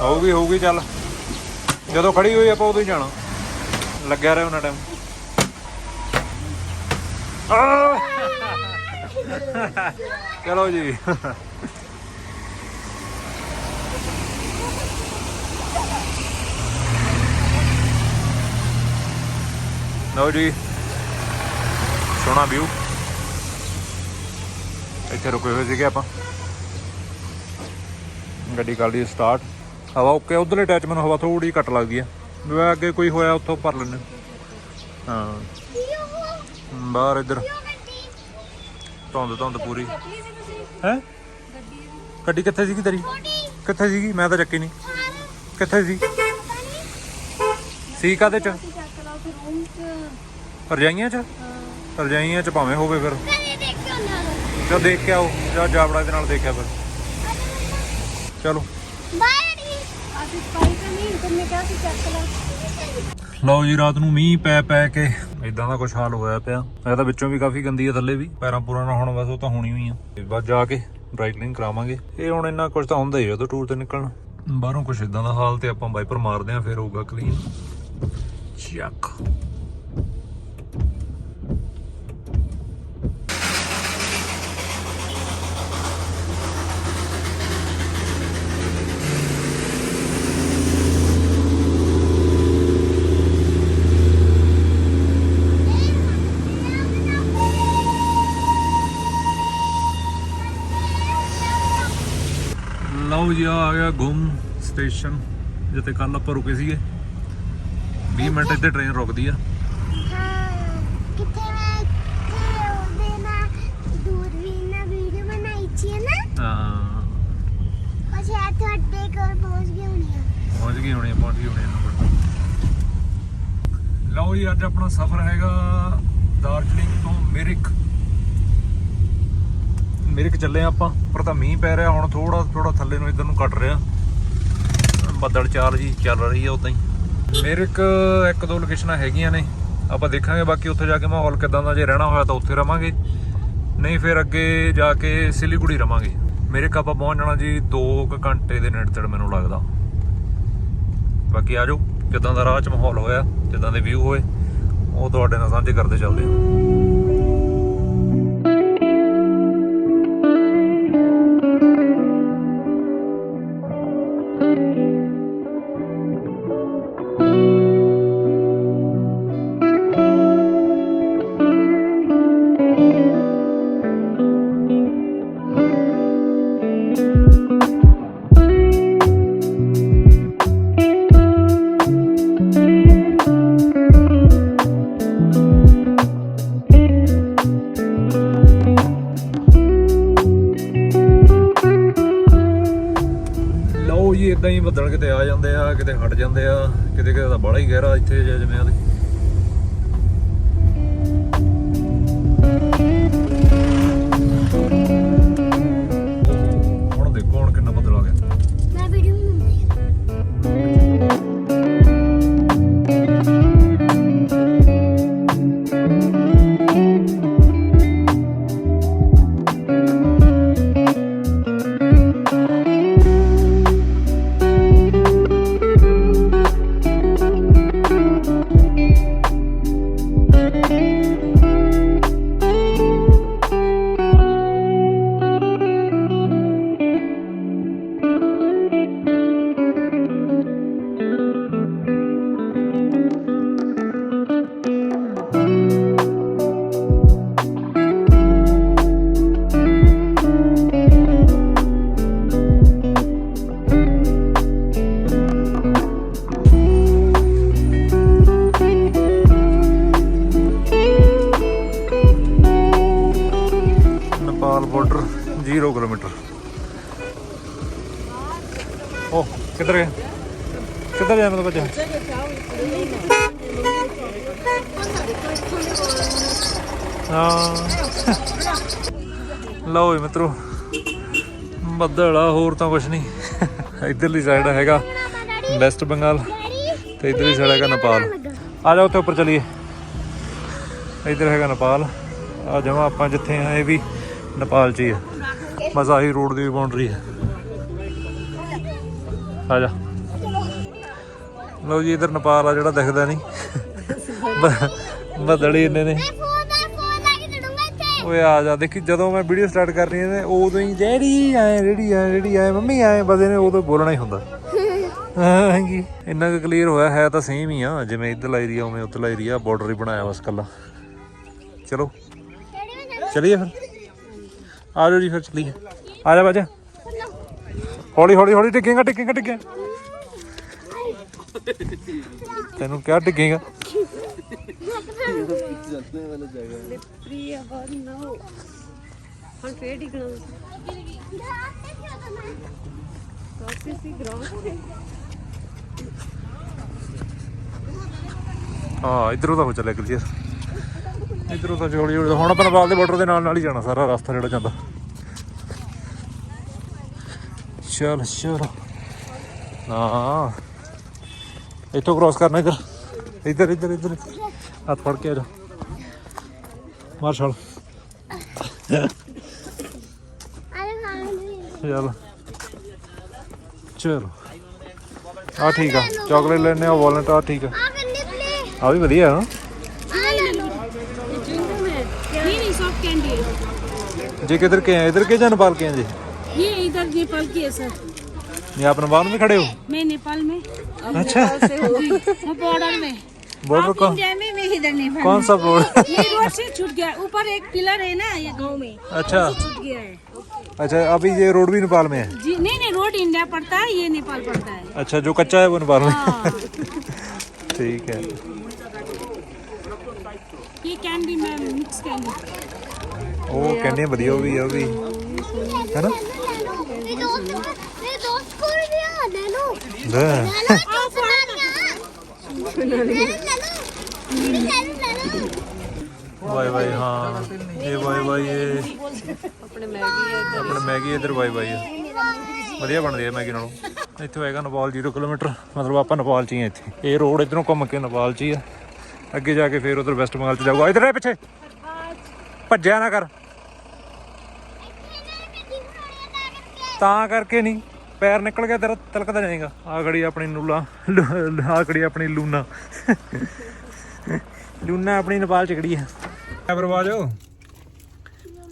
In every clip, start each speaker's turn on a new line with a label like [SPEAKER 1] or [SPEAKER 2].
[SPEAKER 1] ਹੋਊਗੀ ਹੋਊਗੀ, ਚੱਲ। ਜਦੋਂ ਖੜੀ ਹੋਈ ਆਪਾਂ ਉਦੋਂ ਹੀ ਜਾਣਾ। ਲੱਗਿਆ ਰਹੇ ਉਹਨਾਂ ਟਾਈਮ ਚਲੋ ਜੀ। ਲਓ ਜੀ। ਸੋਹਣਾ ਵਿਊ ਇੱਥੇ ਰੁਕੇ ਹੋਏ ਸੀਗੇ ਆਪਾਂ। ਗੱਡੀ ਕਰ ਲਈ ਸਟਾਰਟ ਹਵਾ ਓਕੇ ਉਧਰਲੇ ਅਟੈਚਮੈਂਟ ਹਵਾ ਥੋੜੀ ਘੱਟ ਲੱਗਦੀ ਹੈ। ਵੀ ਅੱਗੇ ਕੋਈ ਹੋਇਆ, ਉੱਥੋਂ ਭਰ ਲੈਣੇ ਹਾਂ। ਬਾਹਰ ਇੱਧਰ। ਧੁੰਦ ਧੁੰਦ ਪੂਰੀ। ਹੈ? ਗੱਡੀ ਕਿੱਥੇ ਸੀਗੀ ਤੇਰੀ? ਕਿੱਥੇ ਸੀਗੀ? ਮੈਂ ਤਾਂ ਚੱਕੀ ਨਹੀਂ ਕਿੱਥੇ ਸੀ? ਸੀ ਕਾਦੇ ਚ? ਰਜਾਈਆਂ ਚ? ਰਜਾਈਆਂ ਚ ਭਾਵੇਂ ਹੋਵੇ ਫਿਰ। ਚਲ ਦੇਖ ਕੇ ਆਓ, ਜਾਂ ਜਾਵੜਾ ਦੇ ਨਾਲ ਦੇਖਿਆ ਫਿਰ। ਚਲੋ। ਲਓ ਜੀ, ਰਾਤ ਨੂੰ ਮੀਂਹ ਪੈ ਪੈ ਕੇ ਇਦਾਂ ਦਾ ਕੁਛ ਹਾਲ ਹੋਇਆ ਪਿਆ। ਇਹ ਤਾਂ ਵਿੱਚੋਂ ਵੀ ਕਾਫੀ ਗੰਦੀ ਹੈ ਥੱਲੇ ਵੀ। ਪੈਰਾਂ ਪੂਰਾ ਨਾ ਹੁਣ, ਬਸ ਉਹ ਤਾਂ ਹੋਣੀ ਹੋਈ ਆ। ਬਸ ਜਾ ਕੇ ਬ੍ਰਾਈਟਨਿੰਗ ਕਰਾਵਾਂਗੇ। ਇਹ ਹੁਣ ਇੰਨਾ ਕੁਝ ਤਾਂ ਹੁੰਦਾ ਹੀ ਆ ਜਦੋਂ ਟੂਰ ਤੇ ਨਿਕਲਣ। ਬਾਹਰੋਂ ਕੁਛ ਇਦਾਂ ਦਾ ਹਾਲ ਤੇ ਆਪਾਂ ਵਾਈਪਰ ਮਾਰਦੇ ਆ, ਫਿਰ ਹੋਊਗਾ ਕਲੀਨ ਚੱਕ। ਲਓ ਜੀ ਆ ਗਿਆ ਗੁੰਮ ਸਟੇਸ਼ਨ ਜਿੱਥੇ ਕੱਲ ਆਪਾਂ ਰੁਕੇ ਸੀਗੇ। 20 ਮਿੰਟ ਇੱਥੇ ਟ੍ਰੇਨ ਰੁਕਦੀ ਆ।
[SPEAKER 2] ਪਹੁੰਚ ਹੋਣੀ
[SPEAKER 1] ਪਹੁੰਚ ਹੋਣੀ ਇਹਨਾਂ ਕੋਲ। ਲਓ ਜੀ ਅੱਜ ਆਪਣਾ ਸਫ਼ਰ ਹੈਗਾ ਦਾਰਜਲਿੰਗ ਤੋਂ ਮਿਰਿਕ ਮਿਰਿਕ ਚੱਲੇ ਆ ਆਪਾਂ। ਪਰ ਤਾਂ ਮੀਂਹ ਪੈ ਰਿਹਾ, ਹੁਣ ਥੋੜਾ ਥੋੜਾ ਥੱਲੇ ਨੂੰ ਇਧਰ ਨੂੰ ਕੱਟ ਰਿਹਾ। ਬੱਦਲ ਚਾਲ ਜੀ ਚੱਲ ਰਹੀ ਆ ਉਦਾਂ ਹੀ। ਮਿਰਿਕ ਇੱਕ ਦੋ ਲੋਕੇਸ਼ਨਾਂ ਹੈਗੀਆਂ ਨੇ। ਆਪਾਂ ਦੇਖਾਂਗੇ ਬਾਕੀ ਉੱਥੇ ਜਾ ਕੇ ਮਾਹੌਲ ਕਿਦਾਂ ਦਾ ਜੇ ਰਹਿਣਾ ਹੋਇਆ ਤਾਂ ਉੱਥੇ ਰਵਾਂਗੇ। ਨਹੀਂ ਫਿਰ ਅੱਗੇ ਜਾ ਕੇ ਸਿਲੀਗੁੜੀ ਰਵਾਂਗੇ। ਮਿਰਿਕ ਆਪਾਂ ਪਹੁੰਚ ਜਾਣਾ ਜੀ 2 ਘੰਟੇ ਦੇ ਨੇੜੇ ਤੇੜੇ ਮੈਨੂੰ ਲੱਗਦਾ। ਬਾਕੀ ਆਜੋ ਕਿਦਾਂ ਦਾ ਰਾਹ ਚ ਮਾਹੌਲ ਹੋਇਆ ਕਿਦਾਂ ਦੇ ਵਿਊ ਹੋਏ, ਉਹ ਤੁਹਾਡੇ ਨਾਲ ਸਾਂਝੇ ਕਰਦੇ ਚੱਲਦੇ ਹਾਂ ਕਿਤੇ ਆ ਜਾਂਦੇ ਆ, ਕਿਤੇ ਹਟ ਜਾਂਦੇ ਆ, ਕਿਤੇ ਕਿਤੇ ਤਾਂ ਬੜਾ ਹੀ ਗਹਿਰਾ ਇੱਥੇ ਜਿਹਾ ਜਿਵੇਂ ਆ ਬਾਰਡਰ 0 ਕਿਲੋਮੀਟਰ ਉਹ ਕਿੱਧਰ ਗਿਆ ਕਿੱਧਰ ਜਾਣਾ ਤਾਂ ਬੱਚਾ ਹਾਂ। ਲਓ ਜੀ ਮਿੱਤਰੋ, ਬੱਦਲ ਆ, ਹੋਰ ਤਾਂ ਕੁਛ ਨਹੀਂ। ਇਧਰਲੀ ਸਾਈਡ ਹੈਗਾ ਵੈਸਟ ਬੰਗਾਲ
[SPEAKER 2] ਡੈਡੀ
[SPEAKER 1] ਤੇ ਇਧਰਲੀ ਸਾਈਡ ਹੈਗਾ ਨੇਪਾਲ ਆ ਜਾਓ ਉੱਥੇ ਉੱਪਰ ਚਲੀਏ। ਇਧਰ ਹੈਗਾ ਨੇਪਾਲ ਆ ਜਮਾ ਆਪਾਂ ਜਿੱਥੇ ਆ, ਇਹ ਵੀ। ਨੇਪਾਲ 'ਚ ਹੀ ਆ ਬਸ ਆਹੀ ਰੋਡ ਦੀ ਬਾਉਂਡਰੀ ਹੈ। ਆ ਜਾ। ਲਓ ਜੀ ਇਧਰ ਨੇਪਾਲ ਆ ਜਿਹੜਾ ਦਿਖਦਾ ਨਹੀਂ। ਬੱਦਲ ਹੀ ਇੰਨੇ ਨੇ। ਓਏ ਆ ਜਾ ਦੇਖੀ ਜਦੋਂ ਮੈਂ ਵੀਡੀਓ ਸਟਾਰਟ ਕਰਨੀ ਹੈ ਉਦੋਂ ਹੀ ਡੈਡੀ ਆਏ ਡੈਡੀ ਆਏ ਡੈਡੀ ਆਏ ਮੰਮੀ ਆਏ ਬਸ ਇਹਨੇ ਉਦੋਂ ਬੋਲਣਾ ਹੀ ਹੁੰਦਾ। ਹਾਂਜੀ ਇੰਨਾ ਕੁ ਕਲੀਅਰ ਹੋਇਆ ਹੈ ਤਾਂ ਸੇਮ ਹੀ ਆ ਜਿਵੇਂ ਇੱਧਰਲਾ ਏਰੀਆ ਉਵੇਂ ਉੱਧਰਲਾ ਏਰੀਆ ਬਾਰਡਰ ਹੀ ਬਣਾਇਆ ਬਸ ਕੱਲਾ ਚਲੋ। ਚਲਿਏ ਫਿਰ। ਆ ਜਾਓ ਜੀ, ਫਿਰ ਚੱਲੀਏ। ਆ ਜਾ ਬਾਜਾ। ਹੌਲੀ ਹੌਲੀ ਹੌਲੀ ਟਿਕੇਗਾ ਟਿਕੇਗਾ ਟਿਕੇਗਾ ਤੈਨੂੰ ਕਿਆ ਟਿਕੇਗਾ
[SPEAKER 3] ਪ੍ਰਿਆ ਬਾਦ ਨਾ ਹੋ ਹੁਣ ਫੇਰ ਡਿਗਣਾ ਕਾਫੀ ਸੀ ਗਰਾਉਂਡ
[SPEAKER 1] ਹਾਂ, ਇਧਰੋਂ ਤਾਂ ਹੋ ਚੱਲਿਆ ਕਲੀਅਰ। ਇਧਰੋਂ ਤਾਂ ਹੌਲੀ ਹੌਲੀ ਹੁਣ ਆਪਾਂ ਨੇਪਾਲ ਦੇ ਬਾਰਡਰ ਦੇ ਨਾਲ ਨਾਲ ਹੀ ਜਾਣਾ ਸਾਰਾ ਰਸਤਾ ਜਿਹੜਾ ਜਾਂਦਾ। ਚਲ ਚਲ। ਹਾਂ। ਇੱਥੋਂ ਕ੍ਰਾਸ ਕਰਨਾ ਇੱਧਰ। ਇੱਧਰ ਇੱਧਰ ਇੱਧਰ। ਹੱਥ ਫੜ ਕੇ ਆ ਜਾ। ਮਾਰ ਛਾਲ
[SPEAKER 2] ਅਰੇ ਖਾਣੇ
[SPEAKER 1] ਚਲ। ਚਲੋ। ਆ ਠੀਕ ਆ। ਚਾਕਲੇਟ ਲੈਣੇ ਆ ਵਾਲਨਟ ਆ ਠੀਕ ਆ।
[SPEAKER 2] ਆ
[SPEAKER 1] ਵੀ ਵਧੀਆ ਆ।
[SPEAKER 2] जी किधर
[SPEAKER 3] के हैं
[SPEAKER 1] इधर के या नेपाल के हैं जी
[SPEAKER 3] ये इधर नेपाल के हैं सर।
[SPEAKER 1] ये आप नेपाल में खड़े हो?
[SPEAKER 3] मैं नेपाल में।
[SPEAKER 1] अच्छा।
[SPEAKER 3] बॉर्डर में।
[SPEAKER 1] बॉर्डर कौन?
[SPEAKER 3] में इधर नेपाल
[SPEAKER 1] कौन सा बॉर्डर
[SPEAKER 3] ये रोड से छूट गया। ऊपर एक पिलर है ना ये गाँव में।
[SPEAKER 1] अच्छा।
[SPEAKER 3] छूट गया है।
[SPEAKER 1] अच्छा अभी ये रोड भी नेपाल में है?
[SPEAKER 3] जी नहीं नहीं रोड इंडिया पड़ता है ये नेपाल पड़ता है।
[SPEAKER 1] अच्छा जो कच्चा है वो नेपाल में।
[SPEAKER 3] हाँ।
[SPEAKER 1] ठीक है।
[SPEAKER 3] ये कैंडी मैम मिक्स कैंडी
[SPEAKER 1] ਉਹ ਕਹਿੰਦੇ ਵਧੀਆ ਉਹ ਵੀ ਉਹ ਵੀ। ਹੈਨਾ?
[SPEAKER 2] ਮੇਰੇ ਦੋਸਤ ਮੇਰੇ
[SPEAKER 1] ਵਾਈ ਵਾਈ ਹਾਂ। ਇਹ ਵਾਈ ਵਾਈ ਇਹ।
[SPEAKER 3] ਆਪਣੇ ਮੈਗੀ ਇੱਧਰ
[SPEAKER 1] ਆਪਣੇ ਮੈਗੀ ਇੱਧਰ ਵਾਈ ਵਾਈ ਵਧੀਆ ਬਣਦੀ ਹੈ ਮੈਗੀ ਨਾਲੋਂ। ਇੱਥੇ ਹੈਗਾ ਨੇਪਾਲ 0 ਕਿਲੋਮੀਟਰ। ਮਤਲਬ ਆਪਾਂ ਨੇਪਾਲ 'ਚ ਹੀ ਆ ਇੱਥੇ। ਇਹ ਰੋਡ ਇਧਰੋਂ ਘੁੰਮ ਕੇ ਨੇਪਾਲ 'ਚ ਹੀ ਆ। ਅੱਗੇ ਜਾ ਕੇ ਫੇਰ ਉਧਰ ਵੈਸਟ ਬੰਗਾਲ 'ਚ ਜਾਊਗਾ। ਇਧਰ ਹੈ ਪਿੱਛੇ। ਭੱਜਿਆ ਨਾ ਕਰ। ਤਾਂ ਕਰਕੇ ਨਹੀਂ ਪੈਰ ਨਿਕਲ ਗਿਆ ਤੇਰਾ ਤਲਕਦਾ ਜਾਏਗਾ। ਆ ਖੜੀ ਆਪਣੀ ਨੂਲਾ ਆ ਖੜੀ ਆਪਣੀ ਲੂਨਾ। ਲੂਨਾ ਆਪਣੀ ਨੇਪਾਲ ਚ ਖੜੀ ਹੈ। ਬਰਵਾਜ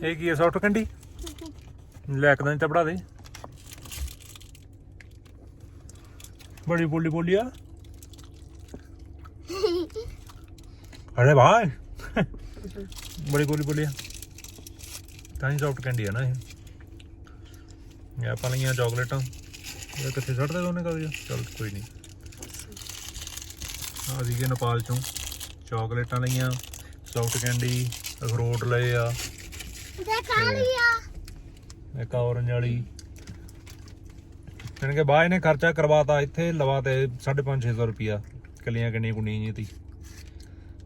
[SPEAKER 1] ਇਹ ਕੀ ਹੈ ਸੌਫਟ ਕੰਡੀ ਲੈ ਕੇ ਤਾਂ ਨਹੀਂ ਪੜਾ ਦੇ। ਬੜੀ ਬੋਲੀ ਬੋਲੀ ਆ। ਅਰੇ ਭਾਈ ਬੜੀ ਬੋਲੀ ਬੋਲੀ ਆ। ਤਾਂ ਹੀ ਸੌਫਟ ਕੰਡੀ ਆ ਨਾ ਇਹ। ਇਹ ਆਪਾਂ ਲਈਆਂ ਚਾਕਲੇਟਾਂ। ਇਹ ਕਿੱਥੇ ਛੱਡ ਦੇ ਉਹਨੇ ਕਦੇ? ਚਲ ਕੋਈ ਨਹੀਂ। ਆ ਸੀਗੇ ਨੇਪਾਲ ਚੋਂ। ਚਾਕਲੇਟਾਂ ਲਈਆਂ ਸੌਫਟ ਕੈਂਡੀ ਅਖਰੋਟ ਲਏ ਆ।
[SPEAKER 2] ਤੇ ਖਾ ਲਿਆ
[SPEAKER 1] ਇੱਕ ਔਰੰਜ ਵਾਲੀ। ਜਾਣੀ ਕਿ ਬਾਈ ਨੇ ਖਰਚਾ ਕਰਵਾਤਾ ਇੱਥੇ ਲਵਾਤੇ 5.5 600 ਰੁਪਿਆ ਕੱਲੀਆਂ ਕਿੰਨੀਆਂ ਕੁੰਡੀਆਂ ਜੀ ਤੀ।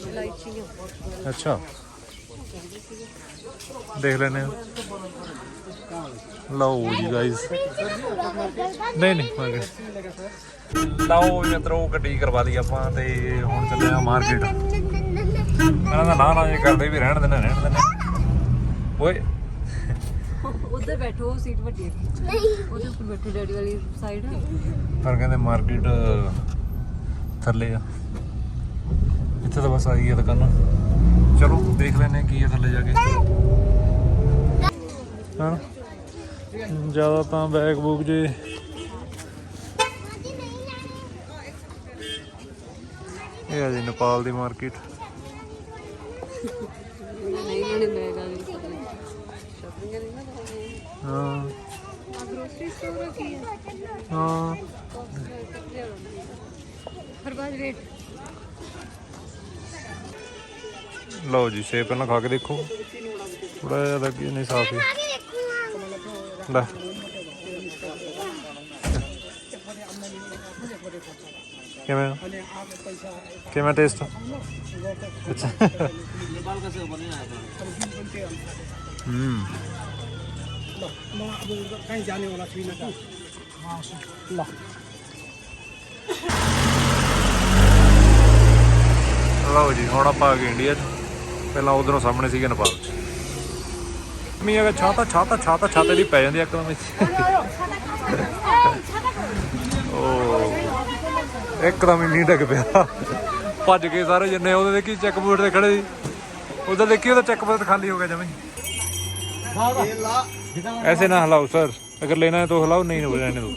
[SPEAKER 3] ਇਲਾਇਚੀਆਂ
[SPEAKER 1] ਅੱਛਾ। ਦੇਖ ਲੈਨੇ ਲਓ ਜੀ ਗਾਇਸ ਨਹੀਂ ਨਹੀਂ ਮਗਰ ਲਓ ਮਿੱਤਰੋ ਗੱਡੀ ਕਰਵਾ ਲਈ ਆਪਾਂ ਤੇ ਹੁਣ ਚੱਲੇ ਆ ਮਾਰਕੀਟ ਮੈਂ ਤਾਂ ਨਾ ਨਾ ਜੇ ਕਰਦੇ ਵੀ ਰਹਿਣ ਦੇਣਾ ਰਹਿਣ ਦੇਣਾ ਓਏ।
[SPEAKER 3] ਉੱਧਰ ਬੈਠੋ ਸੀਟ ਵੱਡੀ
[SPEAKER 2] ਹੈ
[SPEAKER 3] ਉਹਦੇ ਉੱਪਰ ਬੈਠੋ ਡੈਡੀ ਵਾਲੀ ਸਾਈਡ
[SPEAKER 1] ਪਰ ਕਹਿੰਦੇ ਮਾਰਕੀਟ ਥੱਲੇ ਆ। ਇੱਥੇ ਤਾਂ ਬਸ ਆਈ ਹੈ ਦੁਕਾਨਾਂ। ਚਲੋ, ਦੇਖ ਲੈਨੇ ਕੀ ਹੈ ਥੱਲੇ ਜਾ ਕੇ। ਹਾਂ। ਜ਼ਿਆਦਾ ਤਾਂ ਬੈਗ ਬੁੱਕ ਜੇ। ਇਹ ਆ ਜੀ ਨੇਪਾਲ ਦੀ ਮਾਰਕੀਟ। ਹਾਂ। ਹਾਂ।
[SPEAKER 3] ਹਰਬਾਜ ਰੇਟ
[SPEAKER 1] ਲਓ ਜੀ ਸੇਬ ਪਹਿਲਾਂ ਖਾ ਕੇ ਦੇਖੋ ਥੋੜਾ ਜਿਹਾ ਲੱਗੇ ਨਹੀਂ ਸਾਫ ਹੀ
[SPEAKER 2] ਆ ਕੇ ਦੇਖੂਗਾ
[SPEAKER 1] ਲੈ ਕਿਵੇਂ ਆ? ਕਿਵੇਂ ਟੇਸਟ ਅੱਛਾ ਹੂੰ
[SPEAKER 4] कहीं जाने वाला थी ना तू ला
[SPEAKER 1] ਲਓ ਜੀ ਹੁਣ ਆਪਾਂ ਆ ਗਏ ਇੰਡੀਆ 'ਚ ਪਹਿਲਾਂ ਉਧਰੋਂ ਸਾਹਮਣੇ ਸੀਗੇ ਨੇਪਾਲ ਚ। ਮੀ ਅਗਰ ਛਾਤਾ ਛਾਤਾ ਛਾਤਾ ਛਾਤੇ ਦੀ ਪੈ ਜਾਂਦੀ ਇੱਕਦਮ ਉਹ ਇੱਕਦਮ ਹੀ ਨੀਂਦ ਡਿੱਗ ਪਿਆ। ਭੱਜ ਕੇ ਸਾਰੇ ਜਿੰਨੇ ਉਹਦੇ ਦੇਖੀ ਚੈੱਕ ਬੋਰਡ ਤੇ ਖੜੇ ਸੀ। ਉਧਰ ਦੇਖੀ ਉਹਦਾ ਚੈੱਕ ਬੋਰਡ ਖਾਲੀ ਹੋ ਗਿਆ ਜਮੇ ਐਸੇ ਨਾ ਹਲਾਓ ਸਰ ਅਗਰ ਲੈਣਾ ਹੈ ਤਾਂ ਹਲਾਓ ਨਹੀਂ ਹੋ ਜਾਣੇ ਦੋ।